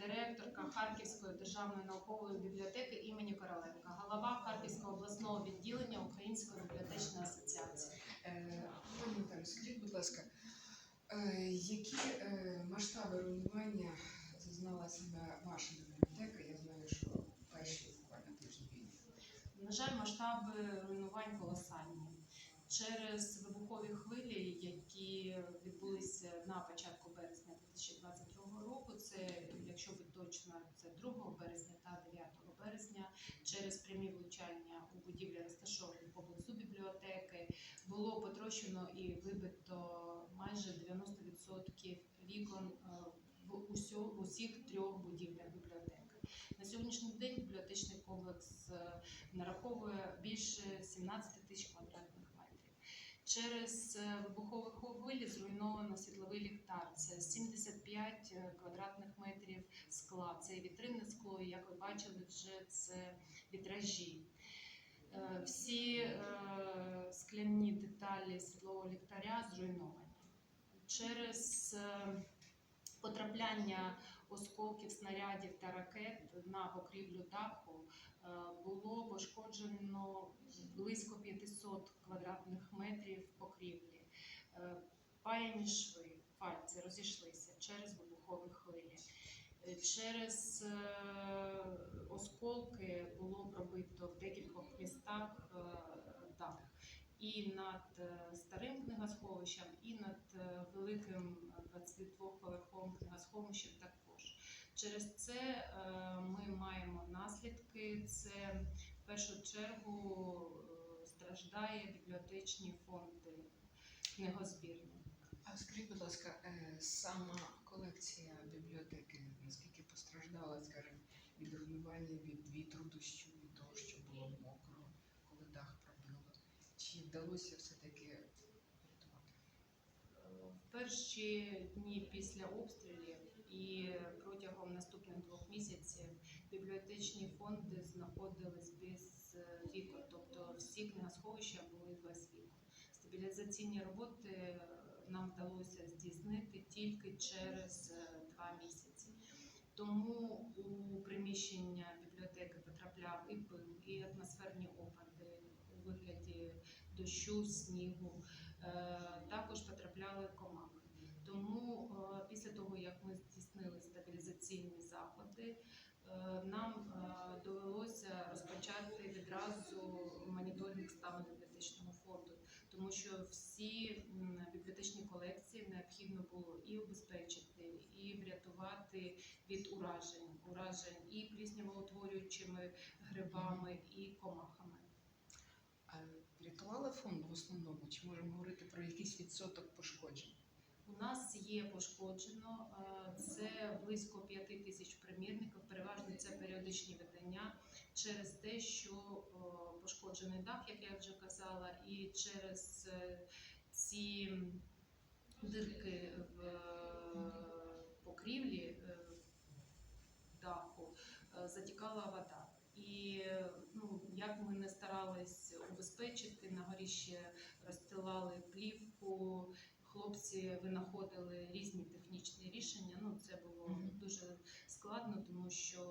директорка Харківської державної наукової бібліотеки імені Короленка, голова Харківського обласного відділення Української бібліотечної асоціації. Е, Пані Наталю, скажіть, будь ласка, е, які е, масштаби руйнування зазнала себе ваша бібліотека? Я знаю, що перші буквально тижні війни. На жаль, масштаби руйнувань колосальні. Через вибухові хвилі, які відбулися на початку березня 2022 року, це, якщо бути точно, це 2 березня та 9 березня, через прямі влучання у будівлі, розташовані поблизу бібліотеки, було потрощено і вибито майже 90% вікон е, в усіх трьох будівлях бібліотеки. На сьогоднішній день бібліотечний комплекс е, нараховує більше 17 тисяч квадратних метрів. Через е, вибухові хвилі зруйновано світловий ліхтар. Це 75 е, квадратних метрів скла. Це вітринне скло, і як ви бачили, вже це вітражі. Е, Всі е, скляні деталі світлового ліхтаря зруйновані. Через е, потрапляння осколків снарядів та ракет на покрівлю даху було пошкоджено близько 500 квадратних метрів покрівлі. Паяні шви, пальці розійшлися через вибухові хвилі. Через е, осколки було пробито в декількох містах е, дах. І над е, старим книгосховищем, і над великим 22-поверховим книгосховищем також. Через це ми маємо наслідки. Це в першу чергу страждає бібліотечні фонди книгозбірні. А скажіть, будь ласка, е, сама колекція бібліотеки наскільки постраждала, скажімо, від руйнування, від вітру, дощу, від того, що було мокро, коли дах пробило? Чи вдалося все-таки врятувати? В перші дні після обстрілів і протягом наступних двох місяців бібліотечні фонди знаходились без е, вікон, тобто всі книгосховища були без вікон. Стабілізаційні роботи нам вдалося здійснити тільки через е, два місяці. Тому у приміщення бібліотеки потрапляв і пил, і атмосферні опади у вигляді дощу, снігу. Е, Також потрапляли комахи. Тому е, після того, як ми здійснили стабілізаційні заходи, нам довелося розпочати відразу моніторинг стану бібліотечного фонду, тому що всі бібліотечні колекції необхідно було і обезпечити, і врятувати від уражень, уражень і пліснявоутворюючими грибами, і комахами. А врятувала фонд в основному? Чи можемо говорити про якийсь відсоток пошкоджень? У нас є пошкоджено це близько 5 тисяч примірників. Переважно це періодичні видання через те, що пошкоджений дах, як я вже казала, і через е, ці дирки в е, покрівлі е, даху затікала вода. І ну, як ми не старались убезпечити, на горі ще розстилали плівку, хлопці винаходили різні технічні рішення. Ну, це було дуже складно, тому що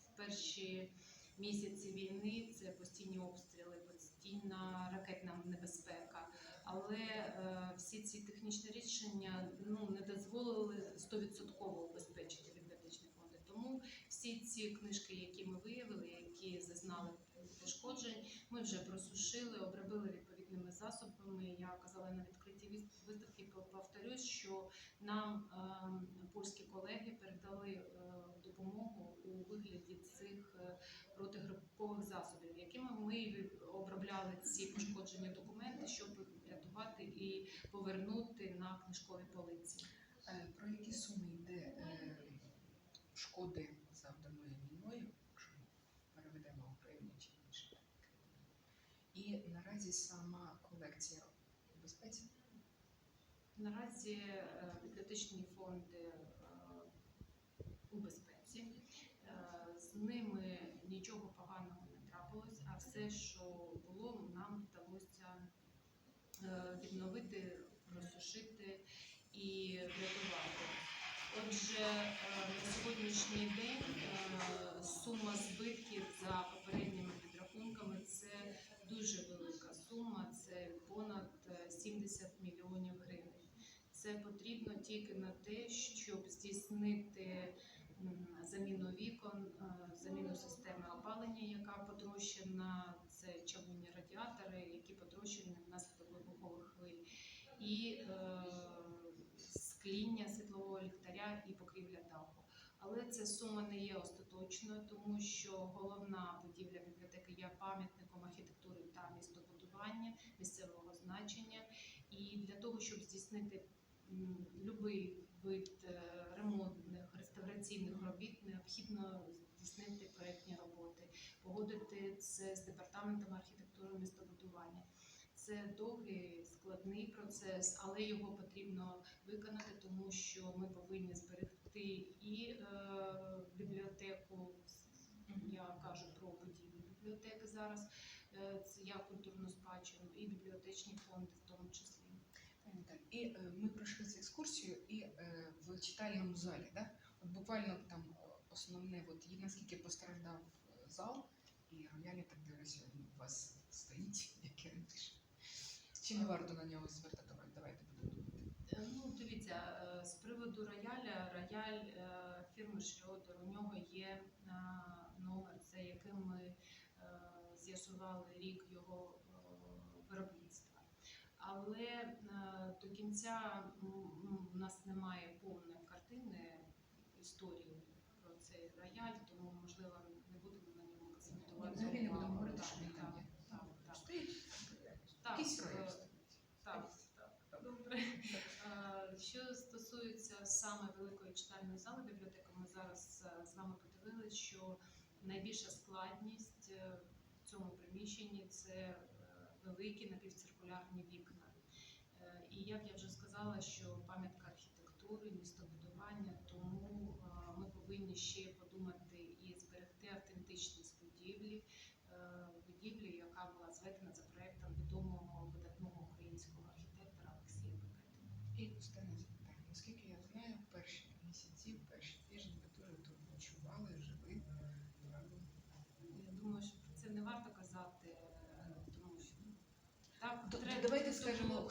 в перші місяці війни це постійні обстріли, Але е, всі ці технічні рішення ну, не дозволили 100% убезпечити бібліотечні фонди. Тому всі ці книжки, які ми виявили, які зазнали пошкоджень, ми вже просушили, обробили відповідними засобами. Я казала на відкритті вис- виставки, повторюсь, що нам е, польські колеги передали е, допомогу у вигляді цих е, протигрипових засобів, якими ми обробляли ці пошкоджені документи, щоб врятувати і повернути на книжкові полиці. Е, Про які суми йде е, шкоди завданої війною, якщо переведемо в чи інші? І наразі сама колекція у безпеці? Наразі е, бібліотечні фонди е, у безпеці. Е, З ними нічого поганого не трапилось, а все, що було, нам вдалося е, відновити, розсушити і врятувати. Отже, е, на сьогоднішній день е, сума збитків за попередніми підрахунками це дуже велика сума, це понад е, 70 мільйонів гривень. Це потрібно тільки на те, щоб здійснити заміну вікон, е, заміну системи опалення, яка це і е, скління світлового ліхтаря і покрівля даху. Але ця сума не є остаточною, тому що головна будівля бібліотеки є пам'ятником архітектури та містобудування місцевого значення. І для того, щоб здійснити любий вид е, ремонтних реставраційних робіт, необхідно здійснити проєктні роботи, погодити це з департаментом архітектури містобудування. Це довгий складний процес, але його потрібно виконати, тому що ми повинні зберегти і е, бібліотеку. Я кажу про будівлю бібліотеки зараз. Е, це я культурну спадщину і бібліотечні фонди в тому числі. І е, ми пройшли цю екскурсію і е, в читальному залі, да? От буквально там основне, от і наскільки постраждав е, зал і рояль і так сьогодні у вас стоїть, як і раніше. Чи не варто на нього звертати? Давайте. Е, Ну, дивіться, е, з приводу рояля, рояль е, фірми Шрёдер, у нього є номер, за яким ми з'ясували рік його виробництва. Але до кінця у нас немає повної картини історії про цей рояль, тому можливо не будемо на ньому акцентувати. Взагалі не будемо увагу. говорити, Так, що він там так, є. так, так. Стоїть Так, якийсь е, так, так, добре. Е, Що стосується саме великої читальної зали бібліотеки, ми зараз е, з вами подивилися, що найбільша складність в цьому приміщенні це великі напівциркулярні вікна. І як я вже сказала, що пам'ятка архітектури, містобудування, тому ми повинні ще подумати і зберегти автентичність будівлі, е, будівлі, яка була зведена за проектом відомого видатного українського архітектора Олексія Бекета. І останнє запитання. Наскільки я знаю, перші місяці, перші тижні ви дуже тут ночували, жили. Я думаю, що про це не варто казати, е, тому що так Д- треба- Давайте скажемо,